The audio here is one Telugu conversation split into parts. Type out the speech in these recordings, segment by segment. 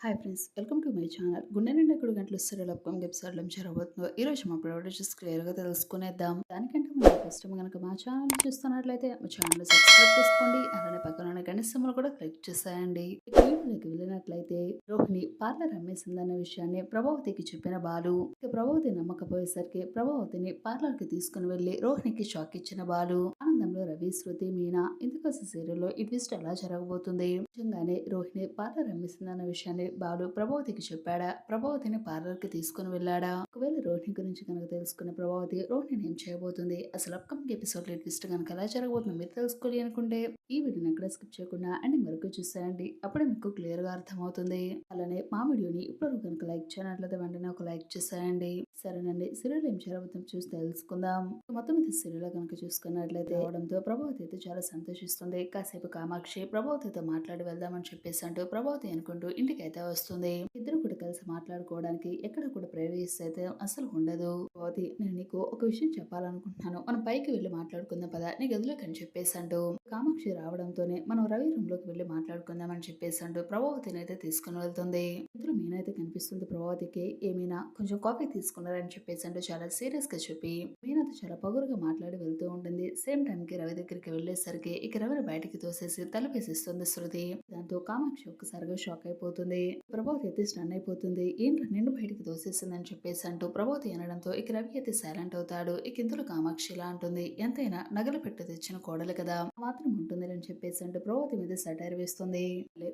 Hi friends welcome to my channel గుండె నిండా గంటలు సీరియల్ అప్కమింగ్ ఎపిసోడ్లో జరగబోతుందో ఈ ఈరోజు మా ప్రొడక్ట్స్ క్లియర్గా తెలుసుకునేద్దాం. దానికంటే ముందు ఫస్ట్ కనుక మా ఛానల్ చూస్తున్నట్లయితే మా ఛానల్ సబ్స్క్రైబ్ చేసుకోండి. అలానే పక్కన ఉన్న కూడా క్లిక్ చేసేయండి. ఇక వీడియోలోకి వెళ్ళినట్లయితే రోహిణి పార్లర్ అమ్మేసిందన్న విషయాన్ని ప్రభావతికి చెప్పిన బాలు. ఇక ప్రభావతి నమ్మకపోయేసరికి ప్రభావతిని పార్లర్కి తీసుకుని వెళ్ళి రోహిణికి షాక్ ఇచ్చిన బాలు. ఆనందంలో రవి శృతి మీనా ఇందుకోసం సీరియల్లో ఈ ట్విస్ట్ ఎలా జరగబోతుంది? నిజంగానే రోహిణి పార్లర్ అమ్మేసిందన్న విషయాన్ని బాలు ప్రభావతికి చెప్పాడా? ప్రభావతిని పార్లర్కి తీసుకుని వెళ్ళాడా? ఒకవేళ రోహిణి గురించి కనుక తెలుసుకున్న ప్రభావతి రోహిణిని ఏం చేయబోతుంది? అసలు అప్కమింగ్ ఎపిసోడ్లో ట్విస్ట్ కనుక ఎలా జరగబోతుందో మీరు తెలుసుకోవాలి అనుకుంటే ఈ వీడియోని ఎక్కడ స్కిప్ చేయకుండా అండ్ వరకు చూసేయండి. అప్పుడే మీకు క్లియర్గా అర్థమవుతుంది. అలానే మా వీడియోని ఇప్పుడు కనుక లైక్ చేయనట్లయితే వెంటనే ఒక లైక్ చేసేయండి. సరేనండి. సీరియల్ ఏం జరుగుతుందో చూసి తెలుసుకుందాం. మొత్తం మీద సీరియల్ కనుక చూసుకున్నట్లయితే అవడంతో ప్రభావతి అయితే చాలా సంతోషిస్తుంది. కాసేపు కామాక్షి ప్రభావతితో మాట్లాడి వెళ్దామని చెప్పేసి అంటూ ప్రభావతి అనుకుంటూ ఇంటికి అయితే వస్తుంది. ఇద్దరు కూడా కలిసి మాట్లాడుకోవడానికి ఎక్కడ కూడా ప్రైవేస్ అయితే అసలు ఉండదు. ప్రభావతి నేను నీకు ఒక విషయం చెప్పాలనుకుంటున్నాను మనం పైకి వెళ్ళి మాట్లాడుకుందాం పదా. నీ గదిలోకి అని చెప్పేసి అంటూ కామాక్షి రావడంతోనే మనం రవి రూమ్లోకి వెళ్ళి మాట్లాడుకుందాం అని అంటూ ప్రభావతిని అయితే తీసుకుని వెళ్తుంది. ఇందులో మీనైతే కనిపిస్తుంది. ప్రభావతికి ఏమైనా కొంచెం కాఫీ తీసుకున్నారని చెప్పేసి చాలా సీరియస్గా చెప్పి మీనతో చాలా పగురుగా మాట్లాడి వెళ్తూ ఉంటుంది. సేమ్ టైం కి రవి దగ్గరికి వెళ్ళేసరికి ఇక రవిని బయటికి తోసేసి తలపేసిస్తుంది శృతి. దాంతో కామాక్షి ఒక్కసారిగా షాక్ అయిపోతుంది. ప్రభావతి అయితే స్టన్ అయిపోతుంది. ఏంటో నిన్ను బయటికి తోసేసిందని చెప్పేసి అంటూ ప్రభావతి అనడంతో ఇక రవి అయితే సైలెంట్ అవుతాడు. ఇక ఇందులో కామాక్షి ఇలా అంటుంది. ఎంతైనా నగలు పెట్టి తెచ్చిన కోడలు కదా మాత్రం ఉంటుంది అని చెప్పేసి అంటూ ప్రభావతి మీద సటైర్ వేస్తుంది.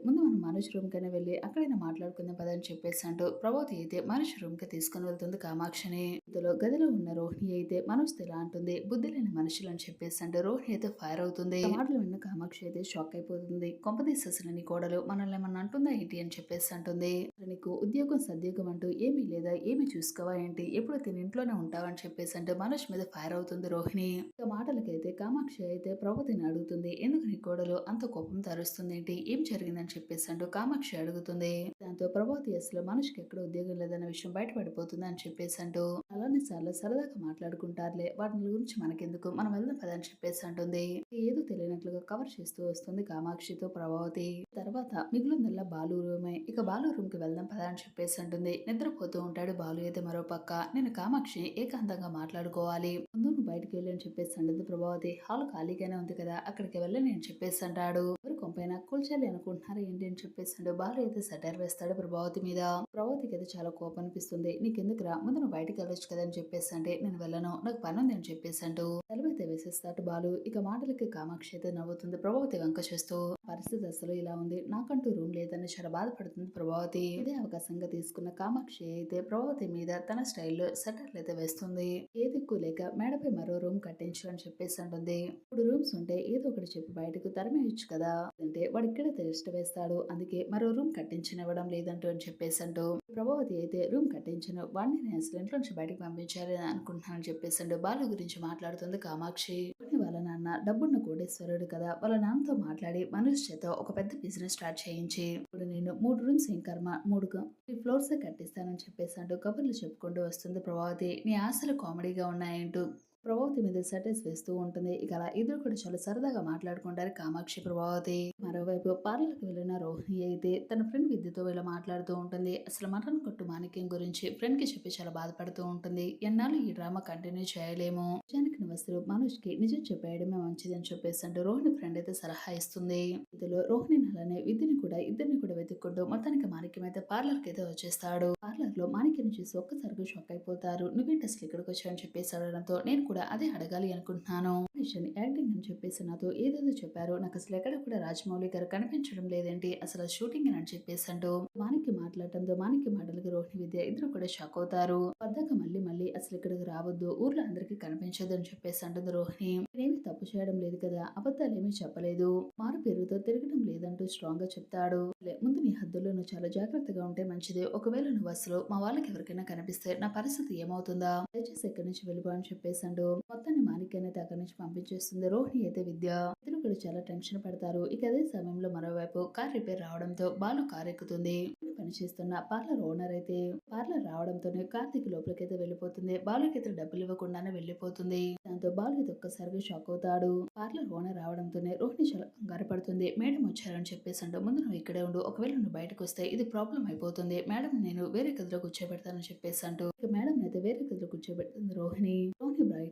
ముందు మనం మనోజ్ రూమ్ కైనా వెళ్ళి అక్కడైనా మాట్లాడుకుందాం పద అని చెప్పేసి అంటూ ప్రభావతి అయితే మనోజ్ రూమ్కి తీసుకుని వెళ్తుంది కామాక్షిని. ఇందులో గదిలో ఉన్న రోహిణి అయితే మనోజ్ ఇలా అంటుంది. బుద్ధి లేని మనుషులు అని చెప్పేసి అంటే రోహిణి అయితే ఫైర్ అవుతుంది. మాటలు విన్న కామాక్షి అయితే షాక్ అయిపోతుంది. కొంపదీసి నీ కోడలు మనల్ని ఏమన్నా అంటుందా ఏంటి అని చెప్పేసి అంటుంది. నీకు ఉద్యోగం సద్యోగం అంటూ ఏమీ లేదా? ఏమి చూసుకోవా ఏంటి? ఎప్పుడు తిని ఇంట్లోనే ఉంటావని చెప్పేసి అంటే మనోజ్ మీద ఫైర్ అవుతుంది రోహిణి. ఇక మాటలకైతే కామాక్షి అయితే ప్రభావతిని అడుగుతుంది. ఎందుకు నీ కోడలు అంత కోపం తరుస్తుంది ఏంటి? ఏం జరిగిందని చెప్పేసి అంటూ కామాక్షి అడుగుతుంది. దాంతో ప్రభావతి అసలు మనిషికి ఎక్కడ ఉద్యోగం లేదన్న విషయం బయటపడిపోతుంది అని చెప్పేసి అంటూ అలానే సార్లు సరదాగా మాట్లాడుకుంటారులే. వాటి గురించి మనకెందుకు? మనం వెళ్దాం పదని చెప్పేసి అంటుంది. ఏదో తెలియనట్లుగా కవర్ చేస్తూ వస్తుంది కామాక్షితో ప్రభావతి. తర్వాత మిగులుందల్లా బాలు రూమే. ఇక బాలు రూమ్కి వెళ్దాం పదని చెప్పేసి అంటుంది. నిద్రపోతూ ఉంటాడు బాలు అయితే మరో పక్క. నేను కామాక్షి ఏకాంతంగా మాట్లాడుకోవాలి. ముందు నువ్వు బయటకు వెళ్ళి అని చెప్పేసి అంటుంది ప్రభావతి. హాల్ ఖాళీగానే ఉంది కదా. అక్కడికి వెళ్ళి నేను చెప్పేసి అంటాడు. పంపైనా కూల్చాలి అనుకుంటున్నారు ఏంటి అని చెప్పేసి అంటూ బాలు అయితే సటైర్ వేస్తాడు ప్రభావతి మీద. ప్రభావతికి అయితే చాలా కోపం అనిపిస్తుంది. నీకెందుకు రా ముందు నువ్వు బయటకు వెళ్ళొచ్చు కదా అని చెప్పేసి అంటే నేను వెళ్ళను. నాకు పని ఉంది అని చెప్పేసి అంటూ తలమైతే వేసేస్తాడు బాలు. ఇక మాటలకి కామాక్షి అయితే నవ్వుతుంది ప్రభావతి వంక చేస్తూ పరిస్థితి అసలు ఇలా ఉంది. నాకంటూ రూమ్ లేదని చాలా బాధపడుతుంది ప్రభావతి. ఇదే అవకాశంగా తీసుకున్న కామాక్షి అయితే ప్రభావతి మీద తన స్టైల్లో సెటర్లు అయితే వేస్తుంది. ఏది ఎక్కువ లేక మేడపై మరో రూమ్ కట్టించు అని చెప్పేసి అంటుంది. ఇప్పుడు రూమ్స్ ఉంటే ఏదో ఒకటి చెప్పి బయటకు తరమేయచ్చు కదా. అంటే వాడు ఇక్కడ టెస్ట్ వేస్తాడు. అందుకే మరో రూమ్ కట్టించనివ్వడం లేదంటూ అని చెప్పేసి అంటూ ప్రభావతి అయితే రూమ్ కట్టించను వాడిని నేను అసలు ఇంట్లో నుంచి బయటకు పంపించాలి అని చెప్పేసి అంటూ బాలు గురించి మాట్లాడుతుంది కామాక్షి వాళ్ళ నాన్న డబ్బున్న కోటేశ్వరుడు కదా. వాళ్ళ నాన్నతో మాట్లాడి మనోజ్ చేత ఒక పెద్ద బిజినెస్ స్టార్ట్ చేయించి ఇప్పుడు నేను మూడు రూమ్స్ ఇంకర్మ మూడు ఫ్లోర్స్ కట్టిస్తానని చెప్పేసి అంటూ కబుర్లు చెప్పుకుంటూ వస్తుంది ప్రభావతి. నీ ఆశలు కామెడీగా ఉన్నాయంటూ ప్రభావతి మీద సెటైస్ వేస్తూ ఉంటుంది. ఇక అలా ఇద్దరు కూడా చాలా సరదాగా మాట్లాడుకుంటారు. కామాక్షి ప్రభావతి. మరోవైపు పార్లర్కి వెళ్ళిన రోహిణి అయితే తన ఫ్రెండ్ విద్యతో ఇలా మాట్లాడుతూ ఉంటుంది. అసలు మటన్ కొట్టు మాణిక్యం గురించి ఫ్రెండ్కి చెప్పి చాలా బాధపడుతూ ఉంటుంది. ఎన్నాళ్ళు ఈ డ్రామా కంటిన్యూ చేయలేము. నిజానికి నువ్వు అసలు మనోజ్కి నిజం చెప్పేయడమే మంచిది అని చెప్పేసి అంటూ రోహిణి ఫ్రెండ్ అయితే సలహా ఇస్తుంది. ఇందులో రోహిణి అలానే విద్యని కూడా ఇద్దరిని కూడా వెతుక్కుంటూ మొత్తానికి మాణిక్యం అయితే పార్లర్కి అయితే వచ్చేస్తాడు. పార్లర్లో మాణిక్యం చూసి ఒక్కసారిగా షాక్ అయిపోతారు. నువ్వేంటి అసలు ఇక్కడికి వచ్చావని చెప్పేసి అడగడంతో నేను కూడా అదే అడగాలి అనుకుంటున్నాను. ఆడిషన్ యాక్టింగ్ అని చెప్పేసి నాతో ఏదేదో చెప్పారు. నాకు అసలు ఎక్కడ కూడా రాజమౌళి గారు కనిపించడం లేదేంటి? అసలు షూటింగ్ అని చెప్పేసి అంటూ మానికి మాట్లాడటంతో మానికి మాటలకి రోహిణి విద్య ఇద్దరు కూడా షాక్ అవుతారు. వద్దక మళ్ళీ మళ్ళీ అసలు ఇక్కడికి రావద్దు. ఊర్లో అందరికీ కనిపించదు అని చెప్పేసి అంటుంది రోహిణి. నేనేమి తప్పు చేయడం లేదు కదా. అబద్ధాలు ఏమీ చెప్పలేదు. మారు పేరుతో తిరగడం లేదంటూ స్ట్రాంగ్గా చెప్తాడు. ముందు నీ హద్దుల్లో నువ్వు చాలా జాగ్రత్తగా ఉంటే మంచిది. ఒకవేళ నువ్వు అసలు మా వాళ్ళకి ఎవరికైనా కనిపిస్తే నా పరిస్థితి ఏమవుతుందా? దయచేసి ఎక్కడి నుంచి వెళ్ళిపో అని చెప్పేసాడు మొత్తాన్ని మాణిక్యాన్ని అక్కడి నుంచి పంపించేస్తుంది. రోహిణి అయితే విద్య ఇద్దరు కూడా చాలా టెన్షన్ పడతారు. ఇక అదే సమయంలో మరోవైపు కార్ రిపేర్ రావడంతో బాలు కార్ ఎక్కుతుంది. పనిచేస్తున్న పార్లర్ ఓనర్ అయితే పార్లర్ రావడంతోనే కార్తిక్ లోపలికైతే వెళ్ళిపోతుంది. బాలుకి అయితే డబ్బులు ఇవ్వకుండానే వెళ్ళిపోతుంది. దాంతో బాలు అయితే ఒక్కసారిగా షాక్ అవుతాడు. పార్లర్ ఓనర్ రావడంతోనే రోహిణి చాలా కంగారు పడుతుంది. మేడం వచ్చారని చెప్పేసి అంటూ ముందు నువ్వు ఇక్కడే ఉండు. ఒకవేళ నువ్వు బయటకు వస్తే ఇది ప్రాబ్లం అయిపోతుంది. మేడం నేను వేరే గదిలో కూర్చోబెడతానని చెప్పేసి అంటూ ఇక మేడం అయితే వేరే గదిలో కూర్చోబెడుతుంది రోహిణి.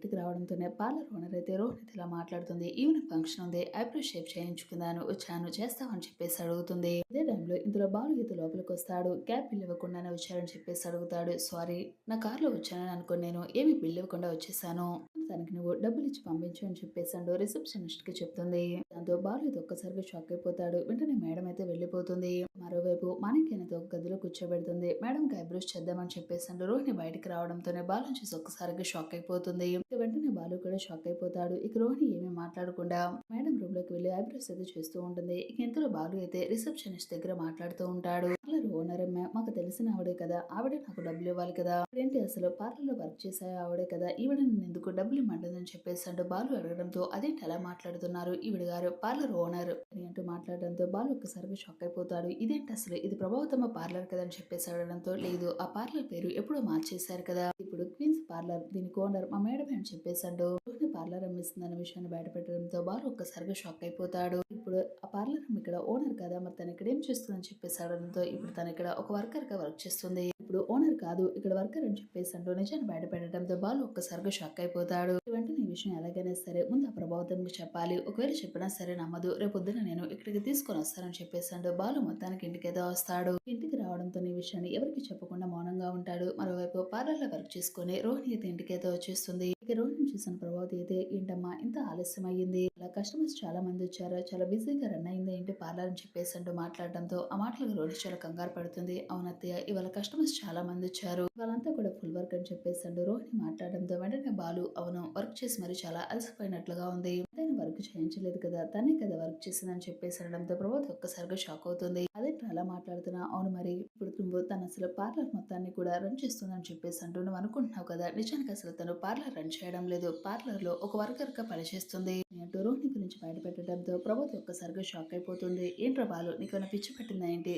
బయటకు రావడంతోనే పార్లర్ ఓనర్ అయితే రోహిణి ఇలా మాట్లాడుతుంది. ఈవినింగ్ ఫంక్షన్ ఉంది. ఐబ్రో షేప్ చేయించుకుందాను. వచ్చాను. చేస్తామని చెప్పేసి అడుగుతుంది. అదే టైంలో ఇందులో బాలుగీత లోపలికి వస్తాడు. క్యాబ్ బిల్ ఇవ్వకుండానే వచ్చారని చెప్పేసి అడుగుతాడు. సారీ నా కార్లో వచ్చానని అనుకుని నేను. ఏమి బిల్ ఇవ్వకుండా వచ్చేసాను. తనకి నువ్వు డబ్బులు ఇచ్చి పంపించు అని చెప్పేసాడు రిసెప్షనిస్ట్కి చెప్తుంది. దాంతో బాలు ఒక్కసారిగా షాక్ అయిపోతాడు. వెంటనే మేడం అయితే వెళ్ళిపోతుంది. మరోవైపు మాణిక్యనతో ఒక గదిలో కూర్చోబెడుతుంది. మేడం కి ఐబ్రోస్ చేద్దామని చెప్పేసాడు రోహిణి బయటికి రావడంతోనే బాలు చూసి ఒక్కసారిగా షాక్ అయిపోతుంది. ఇక వెంటనే బాలు కూడా షాక్ అయిపోతాడు. ఇక రోహిణి ఏమీ మాట్లాడకుండా మేడం రూమ్లోకి వెళ్ళి ఐబ్రోస్ అయితే చేస్తూ ఉంటుంది. ఇక ఇంతలో బాలు అయితే రిసెప్షనిస్ట్ దగ్గర మాట్లాడుతూ ఉంటాడు. ఓనర్ అమ్మ మాకు తెలిసిన ఆవిడే కదా. ఆవిడే నాకు డబ్బులు ఇవ్వాలి కదా. ఏంటి అసలు పార్లర్లో వర్క్ చేసే ఆవిడే కదా ఈవిడ నేను ఎందుకు డబ్బులు ఇమ్మంటుందని చెప్పేసి అంటూ బాలు అడగడంతో అదేంటి అలా మాట్లాడుతున్నారు? ఈవిడ గారు పార్లర్ ఓనర్ అని అంటూ మాట్లాడడంతో బాలు ఒక్కసారిగా షాక్ అయిపోతాడు. ఇదేంటి అసలు? ఇది ప్రభావతమ్మ పార్లర్ కదా అని చెప్పేసి అడగడంతో లేదు ఆ పార్లర్ పేరు ఎప్పుడో మార్చేశారు కదా ఇప్పుడు క్వీన్స్ పార్లర్ దీనికి ఓనర్ మా మేడమే అని చెప్పేసాడు రోహిణి పార్లర్ అమ్మిస్తుందన్న విషయాన్ని బయటపెట్టడంతో బాలు ఒక్కసారిగా షాక్ అయిపోతాడు. ఇప్పుడు ఆ పార్లర్ ఇక్కడ ఓనర్ కదా మరి తను ఇక్కడ ఏం చేస్తుందని చెప్పేసి అడగడంతో ఇప్పుడు తను ఇక్కడ ఒక వర్కర్గా వర్క్ చేస్తుంది. ఇప్పుడు ఓనర్ కాదు ఇక్కడ వర్కర్ అని చెప్పేసి అంటూ నిజాన్ని బయటపెట్టడంతో బాలు ఒక్కసారిగా షాక్ అయిపోతాడు. వెంటనే ఈ విషయం ఎలాగైనా సరే ముందు ఆ ప్రభావితంకి చెప్పాలి. ఒకవేళ చెప్పినా సరే నమ్మదు. రేపొద్దున నేను ఇక్కడికి తీసుకొని వస్తానని చెప్పేసి అంటూ బాలు మొత్తానికి ఇంటికి ఏదో వస్తాడు. ఇంటికి రావడంతో ఈ విషయాన్ని ఎవరికి చెప్పకుండా మౌనంగా ఉంటాడు. మరోవైపు పార్లర్లో వర్క్ చేసుకుని రోహిణి అయితే ఇంటికి వచ్చేస్తుంది. ఇక రోహిణి చూసిన ప్రభావతి. అయితే ఏంటమ్మా ఇంత ఆలస్యం అయ్యింది. అలా కస్టమర్స్ చాలా మంది వచ్చారు. చాలా బిజీగా రన్ అయింది. ఏంటి పార్లర్ అని చెప్పేసి అంటూ మాట్లాడడంతో ఆ మాటలకు రోజు చాలా కంగారు పడుతుంది. అవునత్తయ్య ఇవాళ కస్టమర్స్ చాలా మంది వచ్చారు. వాళ్ళంతా కూడా ఫుల్ వర్క్ అని చెప్పేసి అంటూ రోహిణి మాట్లాడడంతో వెంటనే బాలు అవును వర్క్ చేసి మరి చాలా అలసిపోయినట్లుగా ఉంది. వర్క్ చేయించలేదు కదా తనే కదా వర్క్ చేసిందని చెప్పేసి అనడంతో ప్రభావతి ఒక్కసారిగా షాక్ అవుతుంది. అదేంటి అలా మాట్లాడుతున్నా అవును మరి ఇప్పుడు నువ్వు తను అసలు పార్లర్ మొత్తాన్ని కూడా రన్ చేస్తుందని చెప్పేసి అంటూ నువ్వు అనుకుంటున్నావు కదా నిజానికి అసలు తను పార్లర్ రన్ చేయడం లేదు పార్లర్లో ఒక వర్కర్గా పనిచేస్తుంది. అంటూ రోహిణి గురించి బయట పెట్టడంతో ప్రభావతి ఒక్కసారిగా షాక్ అయిపోతుంది. ఏంట్రా బాలు నీకు పిచ్చి పెట్టిందా ఏంటి?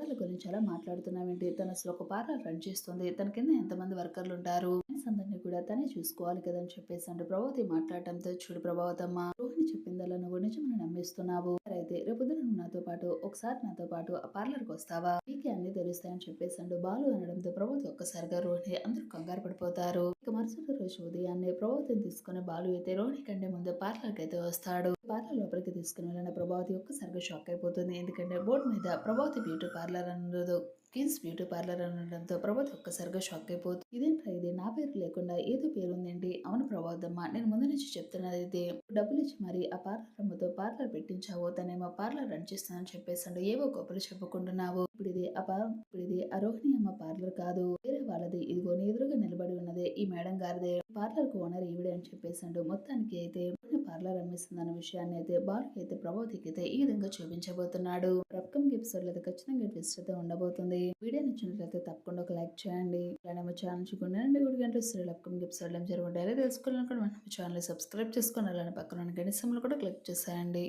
వర్కర్ల గురించి అలా మాట్లాడుతున్నామేంటి తన అసలు ఒక పార్లర్ రన్ చేస్తుంది. తన కింద ఎంతమంది వర్కర్లు ఉంటారు? అందరినీ కూడా తనే చూసుకోవాలి కదా అని చెప్పేసి అంటే ప్రభావతి మాట్లాడటంతో చూడు ప్రభావతమ్మ రోహిణి చెప్పిందల్లా నువ్వు నిజమని నమ్మిస్తున్నావు. అయితే రేపొద్దున నువ్వు నాతో పాటు ఒకసారి నాతో పాటు ఆ పార్లర్కి వస్తావా? నీకే అన్ని తెలుస్తాయని చెప్పేసి అండు బాలు అనడంతో ప్రభావతి ఒక్కసారిగా రోహిణి అందరూ కంగారు పడిపోతారు. ఇక మరుసటి రోజు ఉదయాన్నే ప్రభావతిని తీసుకుని బాలు అయితే రోహిణి కంటే ముందు పార్లర్కి అయితే వస్తాడు. లోపలికి తీసుకుని వెళ్ళిన ప్రభావతి ఒక్కసారిగా షాక్ అయిపోతుంది. ఎందుకంటే బోర్డు మీద ప్రభావతి బ్యూటీ పార్లర్ అన్నదో కిన్స్ బ్యూటీ పార్లర్ అనడంతో ప్రభాత్ ఒక్కసారిగా షాక్ అయిపోతుంది ఇదేంట్రా ఇది నా పేరు లేకుండా ఏదో పేరు ఉందండి అవును ప్రభావద్దమ్మ నేను ముందు నుంచి చెప్తున్నది ఇదే. డబ్బులు ఇచ్చి మరి ఆ పార్లర్ అమ్మతో పార్లర్ పెట్టించావు. తనేమో పార్లర్ రన్ చేస్తానని చెప్పేసాడు ఏవో గొప్పలు చెప్పుకుంటున్నావు. ఇప్పుడు ఇది ఆ పా- ఇప్పుడు ఇది రోహిణి అమ్మ పార్లర్ కాదు. వేరే వాళ్ళది. ఇదిగో ఎదురుగా నిలబడి ఉన్నదే ఈ మేడం గారిదే. పార్లర్కు ఓనర్ ఈవిడే అని చెప్పేసాడు మొత్తానికి అయితే పార్లర్ అమ్మిస్తుందన్న విషయాన్ని అయితే బాలుకి అయితే ప్రభావతికి అయితే ఈ విధంగా చూపించబోతున్నాడు. అప్కమింగ్ ఎపిసోడ్లో అయితే ఖచ్చితంగా ట్విస్ట్ అయితే ఉండబోతుంది. వీడియో నచ్చినట్లయితే తప్పకుండా ఒక లైక్ చేయండి. అలానే మా ఛానల్ చూడండి గుడి గంటలు సీరియల్ అప్కమింగ్ ఎపిసోడ్ ఏం జరుగుతాయో తెలుసుకోవాలనుకుంటే మన ఛానల్ సబ్స్క్రైబ్ చేసుకోండి అలానే పక్కన గణితంలో కూడా క్లిక్ చేసేయండి.